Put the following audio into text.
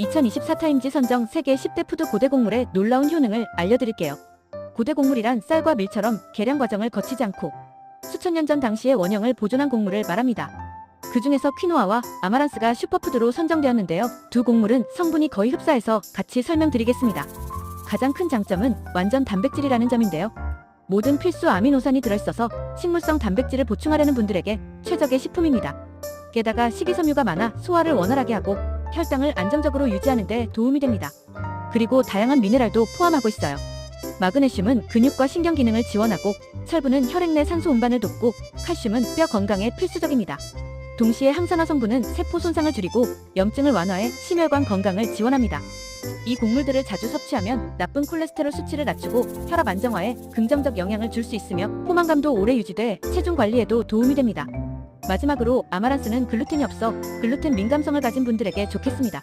2024 타임지 선정 세계 10대 푸드 고대 곡물의 놀라운 효능을 알려드릴게요. 고대 곡물이란 쌀과 밀처럼 계량 과정을 거치지 않고 수천 년 전 당시의 원형을 보존한 곡물을 말합니다. 그 중에서 퀴노아와 아마란스가 슈퍼푸드로 선정되었는데요. 두 곡물은 성분이 거의 흡사해서 같이 설명드리겠습니다. 가장 큰 장점은 완전 단백질이라는 점인데요. 모든 필수 아미노산이 들어있어서 식물성 단백질을 보충하려는 분들에게 최적의 식품입니다. 게다가 식이섬유가 많아 소화를 원활하게 하고 혈당을 안정적으로 유지하는 데 도움이 됩니다. 그리고 다양한 미네랄도 포함하고 있어요. 마그네슘은 근육과 신경 기능을 지원하고 철분은 혈액 내 산소 운반을 돕고 칼슘은 뼈 건강에 필수적입니다. 동시에 항산화 성분은 세포 손상을 줄이고 염증을 완화해 심혈관 건강을 지원합니다. 이 곡물들을 자주 섭취하면 나쁜 콜레스테롤 수치를 낮추고 혈압 안정화에 긍정적 영향을 줄 수 있으며 포만감도 오래 유지돼 체중 관리에도 도움이 됩니다. 마지막으로 아마란스는 글루텐이 없어 글루텐 민감성을 가진 분들에게 좋겠습니다.